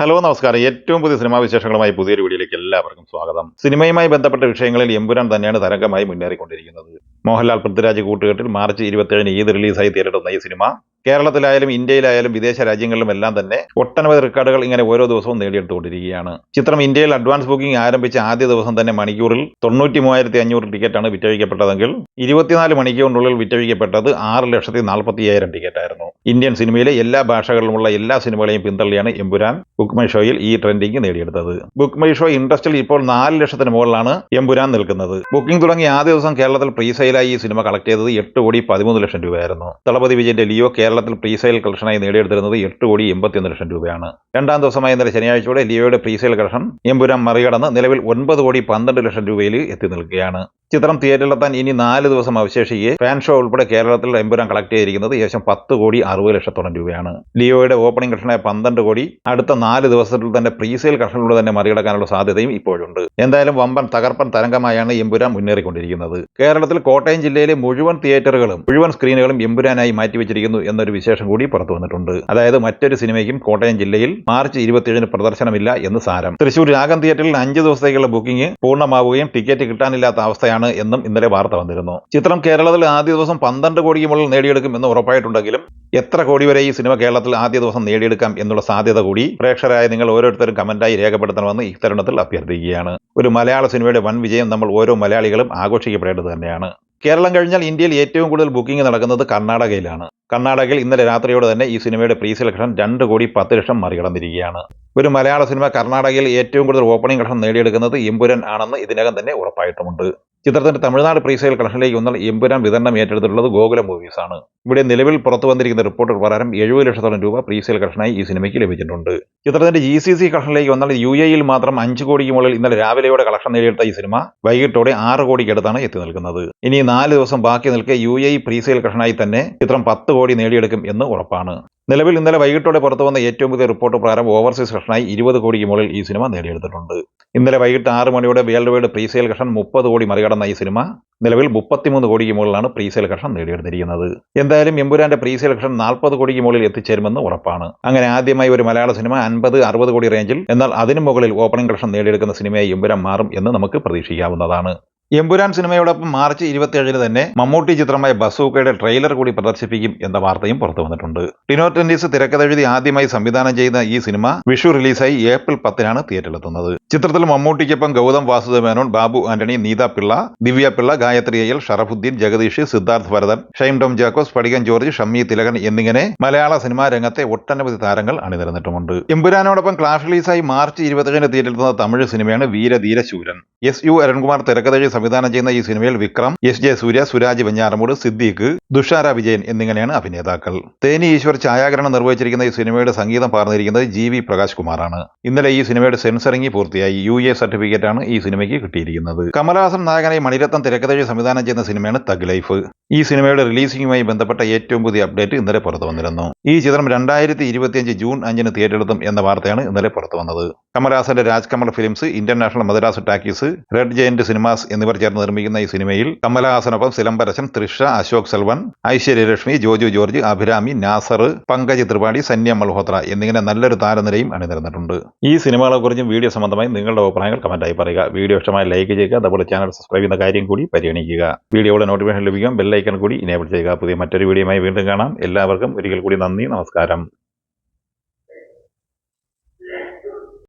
Hello നമസ്കാരം. ഏറ്റവും പുതിയ സിനിമാ വിശേഷങ്ങളുമായി പുതിയൊരു വീഡിയോയിലേക്ക് എല്ലാവർക്കും സ്വാഗതം. സിനിമയുമായി ബന്ധപ്പെട്ട വിഷയങ്ങളിൽ എമ്പുരാൻ തന്നെയാണ് തരംഗമായി മുന്നേറിക്കൊണ്ടിരിക്കുന്നത്. മോഹൻലാൽ പൃഥ്വിരാജ് കൂട്ടുകെട്ടിൽ മാർച്ച് ഇരുപത്തേഴിന് ഈദ് റിലീസായി തീരട്ടുന്ന ഈ സിനിമ? കേരളത്തിലായാലും ഇന്ത്യയിലായാലും വിദേശ രാജ്യങ്ങളിലും എല്ലാം തന്നെ ഒട്ടനവധി റെക്കോർഡുകൾ ഇങ്ങനെ ഓരോ ദിവസവും നേടിയെടുത്തുകൊണ്ടിരിക്കുകയാണ്. ചിത്രം ഇന്ത്യയിൽ അഡ്വാൻസ് ബുക്കിംഗ് ആരംഭിച്ച ആദ്യ ദിവസം തന്നെ മണിക്കൂറിൽ തൊണ്ണൂറ്റി മൂവായിരത്തി അഞ്ഞൂറ് ടിക്കറ്റാണ് വിറ്റഴിക്കപ്പെട്ടതെങ്കിൽ ഇരുപത്തിനാല് മണിക്കൂറിനുള്ളിൽ വിറ്റഴിക്കപ്പെട്ടത് ആറ് ലക്ഷത്തി നാൽപ്പത്തി അയ്യായിരം ടിക്കറ്റായിരുന്നു. ഇന്ത്യൻ സിനിമയിലെ എല്ലാ ഭാഷകളിലുമുള്ള എല്ലാ സിനിമകളെയും പിന്തള്ളിയാണ് എമ്പുരാൻ ബുക്ക് മൈ ഷോയിൽ ഈ ട്രെൻഡിങ് നേടിയെടുത്തത്. ബുക്ക് മൈ ഷോ ഇൻഡസ്ട്രിയിൽ ഇപ്പോൾ നാല് ലക്ഷത്തിന് മുകളിലാണ് എമ്പുരാൻ നിൽക്കുന്നത്. ബുക്കിംഗ് തുടങ്ങിയ ആദ്യ ദിവസം കേരളത്തിൽ പ്രീസെയിലായി ഈ സിനിമ കളക്ട് ചെയ്തത് എട്ട് കോടി പതിമൂന്ന് ലക്ഷം രൂപയായിരുന്നു. തളപതി വിജയന്റെ ലിയോ കേരളത്തിൽ പ്രീസെയിൽ കളക്ഷനായി നേടിയെടുത്തിരുന്നത് എട്ട് കോടി എൺപത്തിയൊന്ന് ലക്ഷം രൂപയാണ്. രണ്ടാം ദിവസമായ ഇന്നലെ ശനിയാഴ്ചയോടെ ലിയോയുടെ പ്രീസെയിൽ കളക്ഷൻ എമ്പുരാൻ മറികടന്ന് നിലവിൽ ഒൻപത് കോടി പന്ത്രണ്ട് ലക്ഷം രൂപയിൽ എത്തി നിൽക്കുകയാണ്. ചിത്രം തിയേറ്ററിലെത്താൻ ഇനി നാല് ദിവസം അവശേഷിക്കെ ഫാൻ ഷോ ഉൾപ്പെടെ കേരളത്തിൽ എമ്പുരാൻ കളക്ട് ചെയ്തിരിക്കുന്നത് ഏകദേശം പത്ത് കോടി അറുപത് ലക്ഷത്തോളം രൂപയാണ്. ലിയോയുടെ ഓപ്പണിംഗ് കളക്ഷനായ പന്ത്രണ്ട് കോടി അടുത്ത നാല് ദിവസത്തിൽ തന്നെ പ്രീസെയിൽ കളക്ഷനിലൂടെ തന്നെ മറികടക്കാനുള്ള സാധ്യതയും ഇപ്പോഴുണ്ട്. എന്തായാലും വമ്പൻ തകർപ്പൻ തരംഗമായാണ് എമ്പുരാൻ മുന്നേറിക്കൊണ്ടിരിക്കുന്നത്. കേരളത്തിൽ കോട്ടയം ജില്ലയിലെ മുഴുവൻ തിയേറ്ററുകളും മുഴുവൻ സ്ക്രീനുകളും എമ്പുരാനായി മാറ്റിവെച്ചിരിക്കുന്നു എന്നൊരു വിശേഷം കൂടി പുറത്തു വന്നിട്ടുണ്ട്. അതായത് മറ്റൊരു സിനിമയ്ക്കും കോട്ടയം ജില്ലയിൽ മാർച്ച് ഇരുപത്തിയേഴിന് പ്രദർശനമില്ല എന്ന് സാരം. തൃശൂർ രാഗം തിയേറ്ററിൽ അഞ്ച് ദിവസത്തേക്കുള്ള ബുക്കിംഗ് പൂർണമാവുകയും ടിക്കറ്റ് കിട്ടാനില്ലാത്ത അവസ്ഥയാണ് എന്നും ഇന്നലെ വാർത്ത വന്നിരുന്നു. ചിത്രം കേരളത്തിൽ ആദ്യ ദിവസം പന്ത്രണ്ട് കോടിക്ക് മുകളിൽ നേടിയെടുക്കും എന്ന് ഉറപ്പായിട്ടുണ്ടെങ്കിലും എത്ര കോടി വരെ ഈ സിനിമ കേരളത്തിൽ ആദ്യ ദിവസം നേടിയെടുക്കാം എന്നുള്ള സാധ്യത കൂടി പ്രേക്ഷകരായ നിങ്ങൾ ഓരോരുത്തരും കമന്റായി രേഖപ്പെടുത്തണമെന്ന് ഈ തരുണത്തിൽ അഭ്യർത്ഥിക്കുകയാണ്. ഒരു മലയാള സിനിമയുടെ വൻ വിജയം നമ്മൾ ഓരോ മലയാളികളും ആഘോഷിക്കപ്പെടേണ്ടത് തന്നെയാണ്. കേരളം കഴിഞ്ഞാൽ ഇന്ത്യയിൽ ഏറ്റവും കൂടുതൽ ബുക്കിംഗ് നടക്കുന്നത് കർണാടകയിലാണ്. കർണാടകയിൽ ഇന്നലെ രാത്രിയോടെ തന്നെ ഈ സിനിമയുടെ പ്രീ സെലക്ഷൻ രണ്ട് കോടി പത്ത് ലക്ഷം മറികടന്നിരിക്കുകയാണ്. ഒരു മലയാള സിനിമ കർണാടകയിൽ ഏറ്റവും കൂടുതൽ ഓപ്പണിംഗ് ഘട്ടം നേടിയെടുക്കുന്നത് ഇമ്പുരൻ ആണെന്ന് ഇതിനകം തന്നെ ഉറപ്പായിട്ടുമുണ്ട്. ചിത്രത്തിന്റെ തമിഴ്നാട് പ്രീസെയിൽ കളക്ഷനിലേക്ക് ഒന്നാൽ എമ്പുരാൻ വിതരണം ഏറ്റെടുത്തിട്ടുള്ളത് ഗോകുലം മൂവീസ് ആണ്. ഇവിടെ നിലവിൽ പുറത്തു വന്നിരിക്കുന്ന റിപ്പോർട്ട് പ്രകാരം എഴുപത് ലക്ഷത്തോളം രൂപ പ്രീസെയിൽ കളക്ഷനായി ഈ സിനിമയ്ക്ക് ലഭിച്ചിട്ടുണ്ട്. ചിത്രത്തിന്റെ ജി സി സി കളക്ഷനിലേക്ക് വന്നാൽ യു എയിൽ മാത്രം അഞ്ച് കോടിക്ക് മുകളിൽ ഇന്നലെ രാവിലെയോടെ കളക്ഷൻ നേടിയെടുത്ത ഈ സിനിമ വൈകിട്ടോടെ ആറ് കോടിക്കടുത്താണ് എത്തി നിൽക്കുന്നത്. ഇനി നാല് ദിവസം ബാക്കി നിൽക്കെ യു എ പ്രീസെയിൽ കളക്ഷനായി തന്നെ ചിത്രം പത്ത് കോടി നേടിയെടുക്കും എന്ന് ഉറപ്പാണ്. നിലവിൽ ഇന്നലെ വൈകിട്ടോടെ പുറത്തു വന്ന ഏറ്റവും പുതിയ റിപ്പോർട്ട് പ്രകാരം ഓവർസീസ് കളക്ഷനായി ഇരുപത് കോടിക്ക് മുകളിൽ ഈ സിനിമ നേടിയെടുത്തിട്ടുണ്ട്. ഇന്നലെ വൈകിട്ട് ആറ് മണിയോടെ വേൾഡ് വൈഡ് പ്രീസെയിൽ കഷൻ മുപ്പത് കോടി മറികടന്ന ഈ സിനിമ നിലവിൽ മുപ്പത്തിമൂന്ന് കോടിക്ക് മുകളിലാണ് പ്രീസെയിൽ കഷൻ നേടിയെടുത്തിരിക്കുന്നത്. എന്തായാലും എമ്പുരാന്റെ പ്രീസെയിൽ കഷൻ നാൽപ്പത് കോടിക്ക് മുകളിൽ എത്തിച്ചേരുമെന്ന് ഉറപ്പാണ്. അങ്ങനെ ആദ്യമായി ഒരു മലയാള സിനിമ അൻപത് അറുപത് കോടി റേഞ്ചിൽ എന്നാൽ അതിനു മുകളിൽ ഓപ്പണിംഗ് കളക്ഷൻ നേടിയെടുക്കുന്ന സിനിമയായി എമ്പുരാൻ മാറും എന്ന് നമുക്ക് പ്രതീക്ഷിക്കാവുന്നതാണ്. എമ്പുരാൻ സിനിമയോടൊപ്പം മാർച്ച് ഇരുപത്തിയേഴിന് തന്നെ മമ്മൂട്ടി ചിത്രമായ ബസൂക്കയുടെ ട്രെയിലർ കൂടി പ്രദർശിപ്പിക്കും എന്ന വാർത്തയും പുറത്തു വന്നിട്ടുണ്ട്. ടിനോ ടെന്നീസ് തിരക്കഥെഴുതി ആദ്യമായി സംവിധാനം ചെയ്യുന്ന ഈ സിനിമ വിഷു റിലീസായി ഏപ്രിൽ പത്തിനാണ് തിയേറ്ററിലെത്തുന്നത് ചിത്രത്തിൽ മമ്മൂട്ടിക്കൊപ്പം ഗൗതം വാസുദേവ് മേനോൻ ബാബു ആന്റണി നീത പിള്ള ദിവ്യ പിള്ള ഗായത്രി അയ്യൽ ഷറഫുദ്ദീൻ ജഗദീഷ് സിദ്ധാർത്ഥ് ഭരതൻ ഷൈം ടോം ജാക്കോസ് പടികൻ ജോർജ് ഷമ്മി തിലകൻ എന്നിങ്ങനെ മലയാള സിനിമാ രംഗത്തെ ഒട്ടനവധി താരങ്ങൾ അണിനിരന്നിട്ടുമുണ്ട്. എമ്പുരാനോടൊപ്പം ക്ലാഷ് റിലീസായി മാർച്ച് ഇരുപത്തിയേഴിന് തിയേറ്ററിലെത്തുന്ന തമിഴ് സിനിമയാണ് വീരധീരശൂരൻ. എസ് യു അരുൺകുമാർ തിരക്കഥഴി സംവിധാനം ചെയ്യുന്ന ഈ സിനിമയിൽ വിക്രം എസ് ജെ സൂര്യ സുരാജ് വെഞ്ഞാറമൂട് സിദ്ദീഖ് ദുഷാര വിജയൻ എന്നിങ്ങനെയാണ് അഭിനേതാക്കൾ. തേനി ഈശ്വർ ഛായാഗ്രഹണം നിർവഹിച്ചിരിക്കുന്ന ഈ സിനിമയുടെ സംഗീതം പാർന്നിരിക്കുന്നത് ജി വി പ്രകാശ് കുമാറാണ്. ഇന്നലെ ഈ സിനിമയുടെ സെൻസറിംഗ് പൂർത്തിയായി. യു എ സർട്ടിഫിക്കറ്റാണ് ഈ സിനിമയ്ക്ക് കിട്ടിയിരിക്കുന്നത്. കമലഹാസൻ നായകനായി മണിരത്നം തിരക്കഥഴി സംവിധാനം ചെയ്യുന്ന സിനിമയാണ് തഗ് ലൈഫ്. ഈ സിനിമയുടെ റിലീസിംഗുമായി ബന്ധപ്പെട്ട ഏറ്റവും പുതിയ അപ്ഡേറ്റ് ഇന്നലെ പുറത്തു വന്നിരുന്നു. ഈ ചിത്രം രണ്ടായിരത്തി ഇരുപത്തിയഞ്ച് ജൂൺ അഞ്ചിന് തിയേറ്ററിലെത്തും എന്ന വാർത്തയാണ് ഇന്നലെ പുറത്തു വന്നത്. കമലഹാസന്റെ Rajkamal Films International Madras Talkies Red Giant Cinemas എന്നിവർ ചേർന്ന് നിർമ്മിക്കുന്ന ഈ സിനിമയിൽ കമലഹാസനൊപ്പം സിലംബരശൻ തൃഷ അശോക് സെൽവൻ ഐശ്വര്യലക്ഷ്മി ജോജു ജോർജ് അഭിരാമി നാസർ പങ്കജ് ത്രിപാഠി സന്യ മൽഹോത്ര എന്നിങ്ങനെ നല്ലൊരു താരനിരയും അണിനിരന്നിട്ടുണ്ട്. ഈ സിനിമകളെ കുറിച്ചും വീഡിയോ സംബന്ധമായി നിങ്ങളുടെ അഭിപ്രായങ്ങൾ കമന്റായി പറയുക. വീഡിയോ ഇഷ്ടമായി ലൈക്ക് ചെയ്യുക അതുപോലെ ചാനൽ സബ്സ്ക്രൈബ് ചെയ്യുന്ന കാര്യം കൂടി പരിഗണിക്കുക. വീഡിയോയുടെ നോട്ടിഫിക്കേഷൻ ലഭിക്കാൻ ബെല്ലൈക്കൺ കൂടി ഇനേബിൾ ചെയ്യുക. പുതിയ മറ്റൊരു വീഡിയോയുമായി വീണ്ടും കാണാം. എല്ലാവർക്കും ഒരിക്കൽ കൂടി നന്ദി നമസ്കാരം.